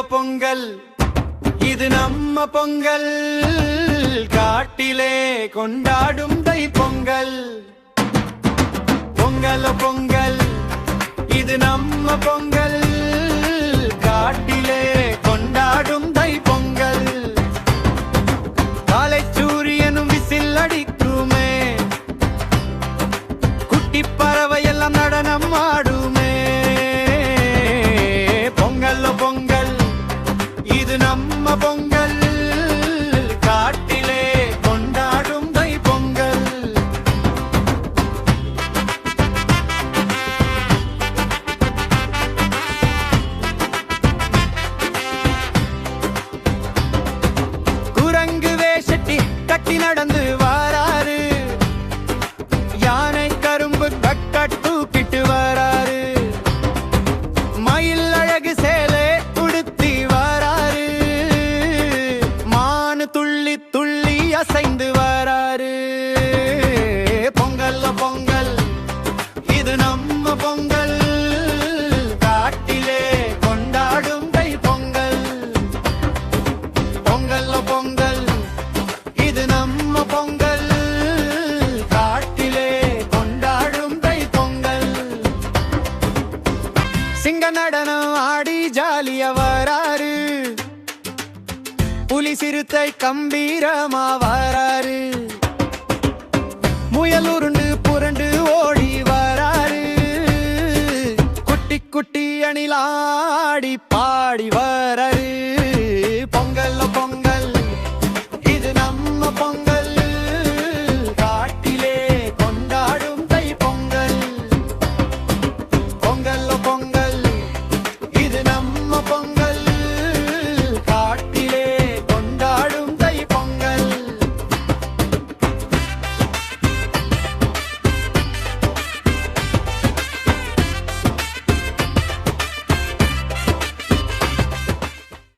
பொங்கலோ பொங்கல் இது நம்ம பொங்கல். காட்டிலே கொண்டாடும் தை பொங்கல். பொங்கலோ பொங்கல் இது நம்ம பொங்கல். கட்டி நடந்து வாராரு. யானை கரும்பு கட்ட தூக்கிட்டு வராரு. மயில் அழகு சேலை உடுத்தி வராரு. மானு துள்ளி துள்ளி அசைந்து வராரு. பொங்கல் பொங்கல் இது நம்ம பொங்கல். நடனம் ஆடி ஜாலிய வராரு. புலி சிறுத்தை கம்பீரமா வராரு. முயல் உருண்டு புரண்டு ஓடி வராரு. குட்டி குட்டி அணிலாடி பாடி வராரு. பொங்கல் பொங்கல் இது நம்ம பொங்கல். பொங்கல். பொங்கல்.